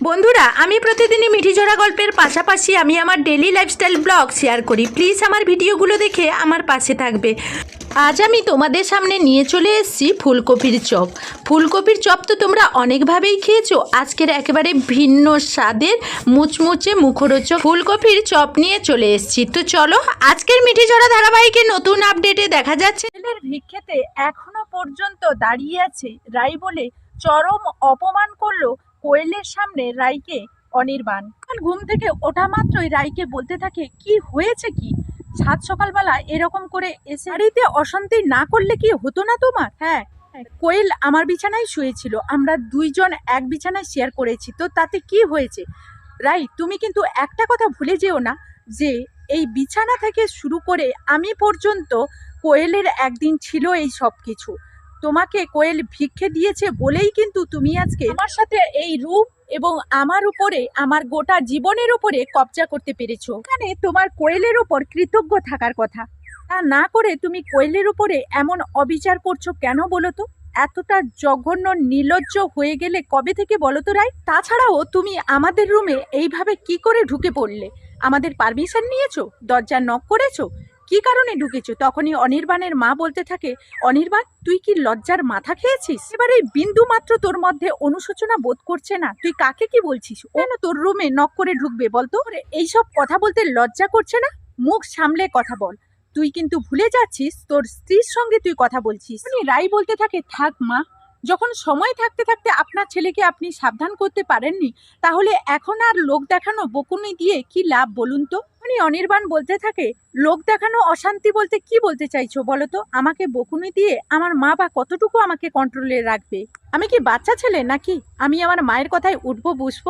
বন্ধুরা, আমি প্রতিদিনই মিঠিঝরা গল্পের পাশাপাশি আমি আমার ডেলি লাইফস্টাইল ব্লগ শেয়ার করি। প্লিজ আমার ভিডিওগুলো দেখে আমার পাশে থাকবে। আজ আমি তোমাদের সামনে নিয়ে চলে এসেছি ফুলকপির চপ। ফুলকপির চপ তো তোমরা অনেকভাবেই খেয়েছো। আজকের একেবারে ভিন্ন স্বাদের মুচমুচে মুখরোচক ফুলকপির চপ নিয়ে চলে এসেছি। তো চলো, আজকের মিঠিঝরা ধারাবাহিকে নতুন আপডেটে দেখা যাচ্ছে। ছেলের ভিক্ষেতে এখনও পর্যন্ত দাঁড়িয়ে আছে রাই বলে চরম অপমান করল কোয়েলের সামনে রাইকে অনির্বাণ। ঘুম থেকে ওঠা মাত্রই রাইকে বলতে থাকে, কি হয়েছে কি? সাত সকালবেলা এরকম করে এসে বাড়িতে অশান্তি না করলে কি হতো না তোমার? হ্যাঁ কোয়েল আমার বিছানায় শুয়েছিল। আমরা দুইজন এক বিছানায় শেয়ার করেছি। তো তাতে কি হয়েছে? রাই তুমি কিন্তু একটা কথা ভুলে যেও না যে এই বিছানা থেকে শুরু করে আমি পর্যন্ত কোয়েলের একদিন ছিল এই সব কিছু তোমাকে কোয়েল ভিক্ষে দিয়েছে বলেই কিন্তু তুমি আজকে আমার সাথে এই রূপ এবং আমার উপরে আমার গোটা জীবনের উপরে কবজা করতে পেরেছ। এখানে তোমার কোয়েলের উপর কৃতজ্ঞ থাকার কথা। তা না করে তুমি কোয়েলের উপরে এমন অবিচার করছ কেন বলো তো? এতটা জঘন্য নির্লজ্জ হয়ে গেলে কবে থেকে বলো তো রাই তাছাড়াও তুমি আমাদের রুমে এইভাবে কি করে ঢুকে পড়লে? আমাদের পারমিশন নিয়েছো? দরজা নক করেছ? কি কারণে ঢুকেছো? তখনই অনির্বাণের মা বলতে থাকে, অনির্বাণ, তুই কি লজ্জার মাথা খেয়েছিস? এবারে বিন্দু মাত্র তোর মধ্যে অনুশোচনা বোধ করছে না। তুই কাকে কি বলছিস? কেন তোর রুমে নক করে ঢুকবে বলতো? এইসব কথা বলতে লজ্জা করছে না? মুখ সামলে কথা বল। তুই কিন্তু ভুলে যাচ্ছিস তোর স্ত্রীর সঙ্গে তুই কথা বলছিস। রাই বলতে থাকে, থাক মা যখন সময় থাকতে থাকতে আপনার ছেলেকে আপনি সাবধান করতে পারেননি, তাহলে এখন আর লোক দেখানো বকুনি দিয়ে কি লাভ বলুন তো? উনি অনির্বাণ বলতে থাকে, লোক দেখানো অশান্তি বলতে কি বলতে চাইছো বলো তো? আমাকে বকুনি দিয়ে আমার মা বা কতটুকু আমাকে কন্ট্রোলে রাখবে? আমি কি বাচ্চা ছেলে নাকি? আমি আমার মায়ের কথায় উঠবো বুঝব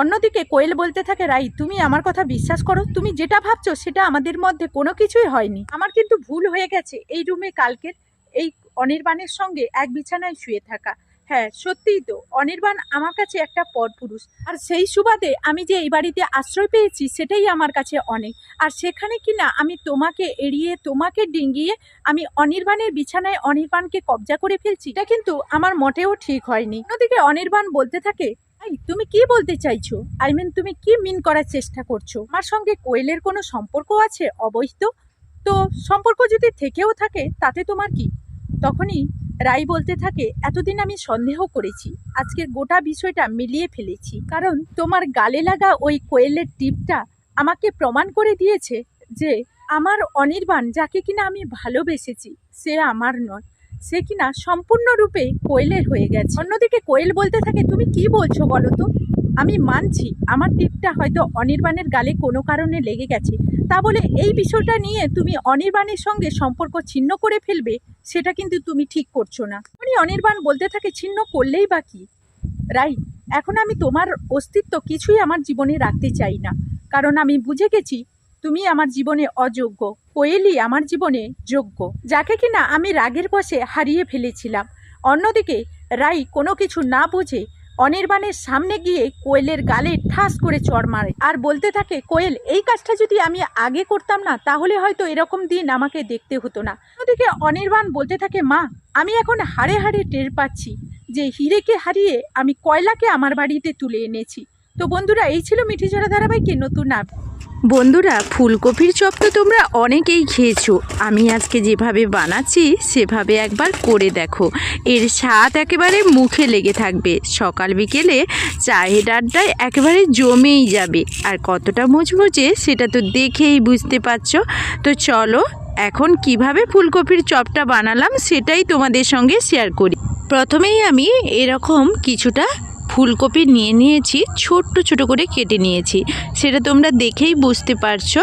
অন্যদিকে কোয়েল বলতে থাকে, রাই, তুমি আমার কথা বিশ্বাস করো। তুমি যেটা ভাবছ সেটা আমাদের মধ্যে কোনো কিছুই হয়নি। আমার কিন্তু ভুল হয়ে গেছে এই রুমে কালকের এই অনির্বাণের সঙ্গে এক বিছানায় শুয়ে থাকা। হ্যাঁ সত্যিই তো, অনির্বাণ আমার কাছে একটা পরপুরুষ আর সেই সুবাদে আমি যে এই বাড়িতে আশ্রয় পেয়েছি, সেটাই আমার কাছে অনেক। আর সেখানে কি না আমি তোমাকে এড়িয়ে, তোমাকে ডিঙ্গিয়ে, আমি অনির্বাণের বিছানায় অনির্বাণকে কবজা করে ফেলছি, এটা কিন্তু আমার মোটেও ঠিক হয়নি। ওদিকে অনির্বাণ বলতে থাকে, এই, তুমি কি বলতে চাইছো? আই মিন তুমি কি মিন করার চেষ্টা করছ? আমার সঙ্গে কোয়েলের কোনো সম্পর্ক আছে? অবৈধ? তো সম্পর্ক যদি থেকেও থাকে, তাতে তোমার কি তখনই রাই বলতে থাকে, এতদিন আমি সন্দেহ করেছি। আজকের গোটা বিষয়টা মিলিয়ে ফেলেছি। কারণ তোমার গালে লাগা ওই কোয়েলের টিপটা আমাকে প্রমাণ করে দিয়েছে যে আমার অনির্বাণ যাকে কিনা আমি ভালোবেসেছি, সে আমার নয়। সে কিনা সম্পূর্ণরূপে কোয়েলের হয়ে গেছে। অন্যদিকে কোয়েল বলতে থাকে, তুমি কি বলছো বলো তো? আমি মানছি, আমার টিপটা হয়তো অনির্বাণের গালে কোনো কারণে লেগে গেছে। তা বলে এই বিষয়টা নিয়ে তুমি অনির্বাণের সঙ্গে সম্পর্ক ছিন্ন করে ফেলবে, সেটা কিন্তু তুমি ঠিক করছ না। উনি অনির্বাণ বলতে থাকে, ছিন্ন করলেই বা কি? রাই এখন আমি তোমার অস্তিত্ব কিছুই আমার জীবনে রাখতে চাই না। কারণ আমি বুঝে গেছি, তুমি আমার জীবনে অযোগ্য, কোয়েলি আমার জীবনে যোগ্য। যাকে কিনা আমি রাগের বসে হারিয়ে ফেলেছিলাম। অন্যদিকে, রাই কোনো কিছু না বুঝে অনির্বাণের সামনে গিয়ে কোয়েলের গালে ঠাস করে চড় মারে। আর বলতে থাকে, কোয়েল, এই কাজটা যদি আমি আগে করতাম না, তাহলে হয়তো এরকম দিন আমাকে দেখতে হতো না। ওদিকে অনির্বাণ বলতে থাকে, মা, আমি এখন হাড়ে হাড়ে টের পাচ্ছি যে হিরেকে হারিয়ে আমি কয়লাকে আমার বাড়িতে তুলে এনেছি। তো বন্ধুরা, এই ছিল মিঠিঝরা ধারাবাহিকের নতুন আপ বন্ধুরা, ফুলকপির চপ তো তোমরা অনেকেই খেয়েছো। আমি আজকে যেভাবে বানাচ্ছি, সেভাবে একবার করে দেখো। এর স্বাদ একেবারে মুখে লেগে থাকবে। সকাল বিকেলে চায়ের আড্ডায় একেবারে জমেই যাবে। আর কতটা মুচমুচে সেটা তো দেখেই বুঝতে পারছ। তো চলো, এখন কীভাবে ফুলকপির চপটা বানালাম সেটাই তোমাদের সঙ্গে শেয়ার করি। প্রথমেই আমি এরকম কিছুটা ফুলকপি নিয়ে নিয়েছি, ছোট্ট ছোট করে কেটে নিয়েছি। সেটা তোমরা দেখেই বুঝতে পারছ।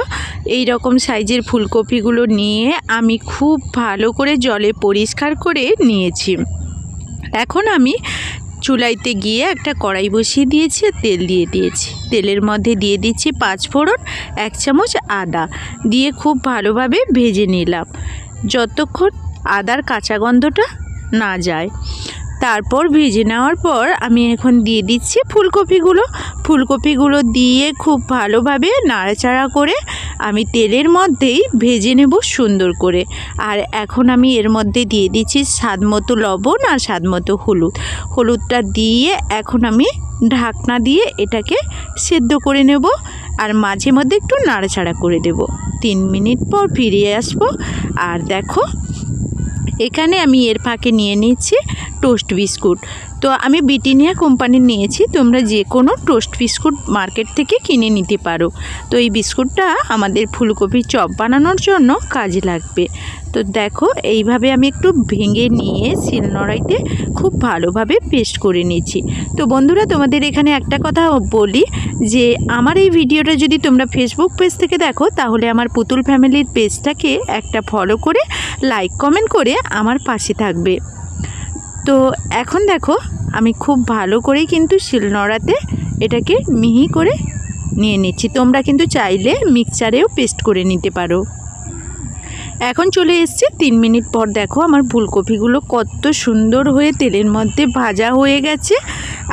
এই রকম সাইজের ফুলকপিগুলো নিয়ে আমি খুব ভালো করে জলে পরিষ্কার করে নিয়েছি। এখন আমি চুলাইতে গিয়ে একটা কড়াই বসিয়ে দিয়েছি আর তেল দিয়ে দিয়েছি। তেলের মধ্যে দিয়ে দিচ্ছি পাঁচ ফোড়ন, এক চামচ আদা। দিয়ে খুব ভালোভাবে ভেজে নিলাম। যতক্ষণ আদার কাঁচা গন্ধটা না যায়। তারপর ভেজে নেওয়ার পর আমি এখন দিয়ে দিচ্ছি ফুলকপিগুলো। ফুলকপিগুলো দিয়ে খুব ভালোভাবে নাড়াচাড়া করে আমি তেলের মধ্যেই ভেজে নেব সুন্দর করে। আর এখন আমি এর মধ্যে দিয়ে দিচ্ছি স্বাদ মতো লবণ আর স্বাদ মতো হলুদ। হলুদটা দিয়ে এখন আমি ঢাকনা দিয়ে এটাকে সেদ্ধ করে নেব আর মাঝে মধ্যে একটু নাড়াচাড়া করে দেব। তিন মিনিট পর ফিরিয়ে আসব। আর দেখো এখানে আমি এর ফাঁকে নিয়ে নিচ্ছি টোস্ট বিস্কুট। তো আমি ব্রিটানিয়া কোম্পানির নিয়েছি, তোমরা যে কোনো টোস্ট বিস্কুট মার্কেট থেকে কিনে নিতে পারো। তো এই বিস্কুটটা আমাদের ফুলকপির চপ বানানোর জন্য কাজে লাগবে। তো দেখো, এইভাবে আমি একটু ভেঙে নিয়ে শিলনোড়াইতে খুব ভালোভাবে পেস্ট করে নিয়েছি। তো বন্ধুরা, তোমাদের এখানে একটা কথা বলি যে, আমার এই ভিডিওটা যদি তোমরা ফেসবুক পেজ থেকে দেখো, তাহলে আমার পুতুল ফ্যামিলির পেজটাকে একটা ফলো করে লাইক কমেন্ট করে আমার পাশে থাকবে। তো এখন দেখো, আমি খুব ভালো করেই কিন্তু শিলনোড়াতে এটাকে মিহি করে নিয়ে নিচ্ছি। তোমরা কিন্তু চাইলে মিক্সচারেও পেস্ট করে নিতে পারো। এখন চলে এসছে তিন মিনিট পর দেখো আমার ফুলকপিগুলো কত সুন্দর হয়ে তেলের মধ্যে ভাজা হয়ে গেছে।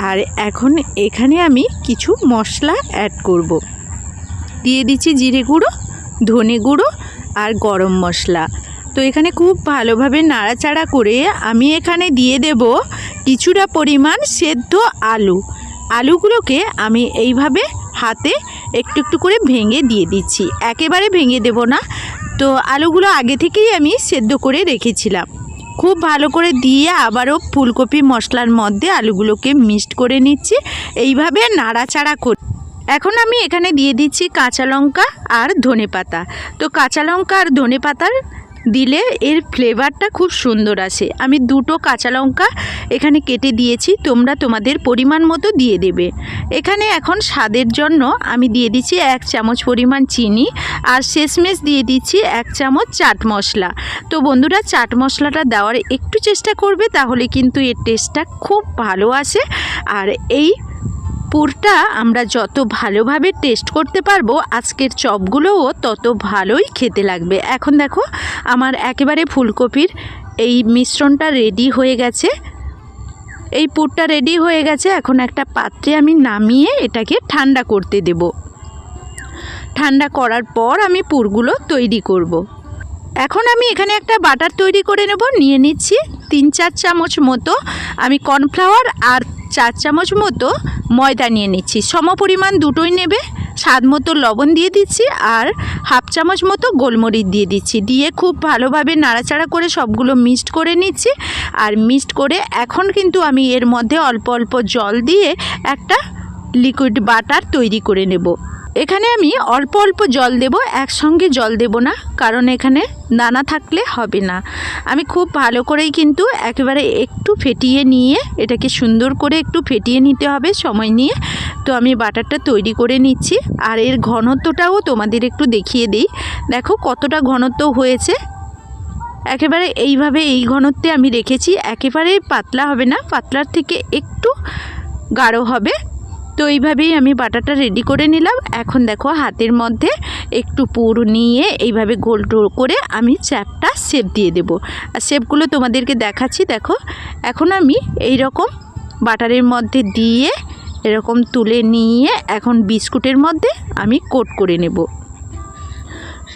আর এখন এখানে আমি কিছু মশলা অ্যাড করব। দিয়ে দিচ্ছি জিরে গুঁড়ো, ধনে গুঁড়ো আর গরম মশলা। তো এখানে খুব ভালোভাবে নাড়াচাড়া করে আমি এখানে দিয়ে দেব কিছুটা পরিমাণ সেদ্ধ আলু। আলুগুলোকে আমি এইভাবে হাতে একটু একটু করে ভেঙে দিয়ে দিচ্ছি। একেবারে ভেঙে দেব না। তো আলুগুলো আগে থেকেই আমি সেদ্ধ করে রেখেছিলাম। খুব ভালো করে দিয়ে আবারও ফুলকপি মশলার মধ্যে আলুগুলোকে মিক্সড করে নিচ্ছি। এইভাবে নাড়াচাড়া করে এখন আমি এখানে দিয়ে দিচ্ছি কাঁচা লঙ্কা আর ধনে পাতা তো কাঁচা লঙ্কা আর ধনে পাতার দিলে এর ফ্লেভারটা খুব সুন্দর আসে। আমি দুটো কাঁচা লঙ্কা এখানে কেটে দিয়েছি, তোমরা তোমাদের পরিমাণ মতো দিয়ে দেবে। এখানে এখন স্বাদের জন্য আমি দিয়ে দিচ্ছি এক চামচ পরিমাণ চিনি আর শেষমেশ দিয়ে দিচ্ছি এক চামচ চাট মশলা। তো বন্ধুরা, চাট মশলাটা দেওয়ার একটু চেষ্টা করবে, তাহলে কিন্তু এর টেস্টটা খুব ভালো আসে। আর এই পুরটা আমরা যত ভালোভাবে টেস্ট করতে পারব, আজকের চপগুলোও তত ভালোই খেতে লাগবে। এখন দেখো, আমার একেবারে ফুলকপির এই মিশ্রণটা রেডি হয়ে গেছে। এই পুরটা রেডি হয়ে গেছে, এখন একটা পাত্রে আমি নামিয়ে এটাকে ঠান্ডা করতে দেব। ঠান্ডা করার পর আমি পুরগুলো তৈরি করব। এখন আমি এখানে একটা বাটার তৈরি করে নেব, নিয়ে নিচ্ছি। তিন চার চামচ মতো আমি কর্নফ্লাওয়ার আর চার চামচ মতো ময়দা নিয়ে নিচ্ছি। সম পরিমাণ দুটোই নেবে, স্বাদ মতো লবণ দিয়ে দিচ্ছি আর হাফ চামচ মতো গোলমরিচ দিয়ে দিচ্ছি। দিয়ে খুব ভালোভাবে নাড়াচাড়া করে সবগুলো মিক্সড করে নিচ্ছি আর মিক্সড করে এখন কিন্তু আমি এর মধ্যে অল্প অল্প জল দিয়ে একটা লিকুইড বাটার তৈরি করে নেব। এখানে আমি অল্প অল্প জল দেব, একসঙ্গে জল দেব না, কারণ এখানে দানা থাকলে হবে না। আমি খুব ভালো করেই কিন্তু একেবারে একটু ফেটিয়ে নিয়ে, এটাকে সুন্দর করে একটু ফেটিয়ে নিতে হবে সময় নিয়ে। তো আমি বাটারটা তৈরি করে নিচ্ছি, আর এর ঘনত্বটাও তোমাদের একটু দেখিয়ে দিই। দেখো কতটা ঘনত্ব হয়েছে। একেবারে এইভাবে এই ঘনত্বে আমি রেখেছি, একেবারে পাতলা হবে না, পাতলার থেকে একটু গাঢ় হবে। তো এইভাবেই আমি বাটাটা রেডি করে নিলাম। এখন দেখো হাতের মধ্যে একটু পুর নিয়ে এইভাবে গোল টোল করে আমি চ্যাপটা শেপ দিয়ে দেব। আর শেপগুলো তোমাদেরকে দেখাচ্ছি, দেখো। এখন আমি এই রকম বাটারের মধ্যে দিয়ে এরকম তুলে নিয়ে এখন বিস্কুটের মধ্যে আমি কোট করে নেব।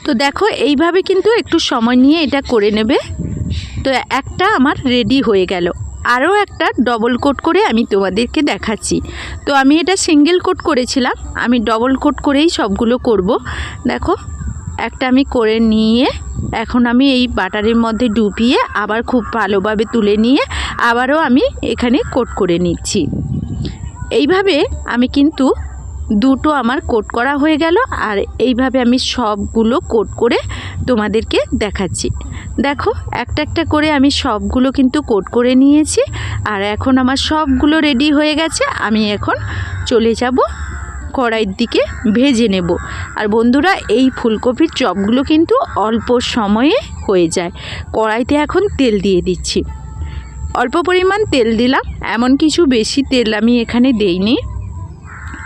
তো দেখো এইভাবে কিন্তু একটু সময় নিয়ে এটা করে নেবে। তো একটা আমার রেডি হয়ে গেল। আরও একটা ডবল কোট করে আমি তোমাদেরকে দেখাচ্ছি। তো আমি এটা সিঙ্গেল কোট করেছিলাম, আমি ডবল কোট করেই সবগুলো করব। দেখো, একটা আমি করে নিয়ে এখন আমি এই বাটারের মধ্যে ডুবিয়ে আবার খুব ভালোভাবে তুলে নিয়ে আবারও আমি এখানে কোট করে নিচ্ছি। এইভাবে আমি কিন্তু দুটো আমার কোট করা হয়ে গেল আর এইভাবে আমি সবগুলো কোট করে তোমাদেরকে দেখাচ্ছি। দেখো, একটা একটা করে আমি সবগুলো কিন্তু কোট করে নিয়েছি আর এখন আমার সবগুলো রেডি হয়ে গেছে। আমি এখন চলে যাব কড়াইয়ের দিকে ভেজে নেব। আর বন্ধুরা, এই ফুলকপির চপগুলো কিন্তু অল্প সময়ে হয়ে যায়। কড়াইতে এখন তেল দিয়ে দিচ্ছি। অল্প পরিমাণ তেল দিলাম, এমন কিছু বেশি তেল আমি এখানে দেইনি।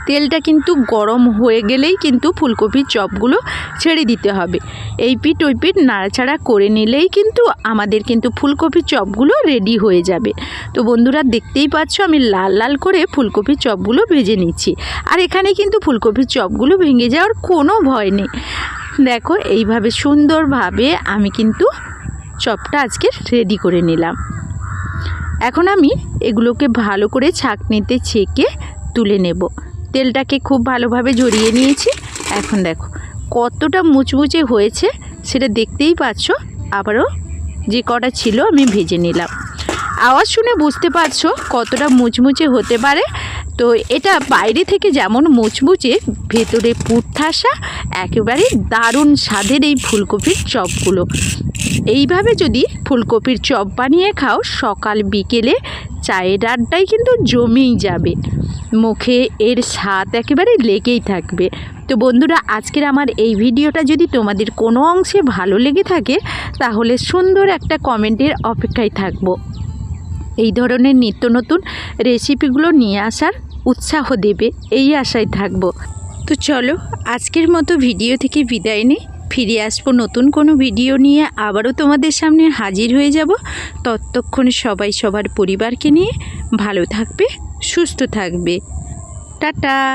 তেলটা কিন্তু গরম হয়ে গেলেই কিন্তু ফুলকপির চপগুলো ছেড়ে দিতে হবে। এই পিঠ, ওই পিঠ নাড়াচাড়া করে নিলেই কিন্তু আমাদের কিন্তু ফুলকপির চপগুলো রেডি হয়ে যাবে। তো বন্ধুরা, দেখতেই পাচ্ছ আমি লাল লাল করে ফুলকপির চপগুলো ভেজে নিচ্ছি। আর এখানে কিন্তু ফুলকপির চপগুলো ভেঙে যাওয়ার কোনো ভয় নেই। দেখো, এইভাবে সুন্দরভাবে আমি কিন্তু চপটা আজকে রেডি করে নিলাম। এখন আমি এগুলোকে ভালো করে ছাঁকনিতে ছেঁকে তুলে নেব। তেলটাকে খুব ভালোভাবে জড়িয়ে নিয়েছি। এখন দেখো, কতটা মুচমুচে হয়েছে সেটা দেখতেই পাচ্ছ। আবারও যে কটা ছিল আমি ভেজে নিলাম। আওয়াজ শুনে বুঝতে পারছ কতটা মুচমুচে হতে পারে। তো এটা বাইরে থেকে যেমন মুচমুচে, ভেতরে ঠাসা একেবারে দারুণ স্বাদের এই ফুলকপির চপগুলো। এইভাবে যদি ফুলকপির চপ বানিয়ে খাও, সকাল বিকেলে চায়ের আড্ডায় কিন্তু জমেই যাবে। মুখে এর স্বাদ একেবারে লেগেই থাকবে। তো বন্ধুরা, আজকের আমার এই ভিডিওটা যদি তোমাদের কোনো অংশে ভালো লেগে থাকে, তাহলে সুন্দর একটা কমেন্টের অপেক্ষায় থাকব। এই ধরনের নিত্য নতুন রেসিপিগুলো নিয়ে আসার উৎসাহ দেবে, এই আশায় থাকব। তো চলো, আজকের মতো ভিডিও থেকে বিদায় নিই। ফিরে আসব নতুন কোনো ভিডিও নিয়ে। আবারও তোমাদের সামনে হাজির হয়ে যাব। ততক্ষণ সবাই সবার পরিবারকে নিয়ে ভালো থাকবে, সুস্থ থাকবে। টাটা!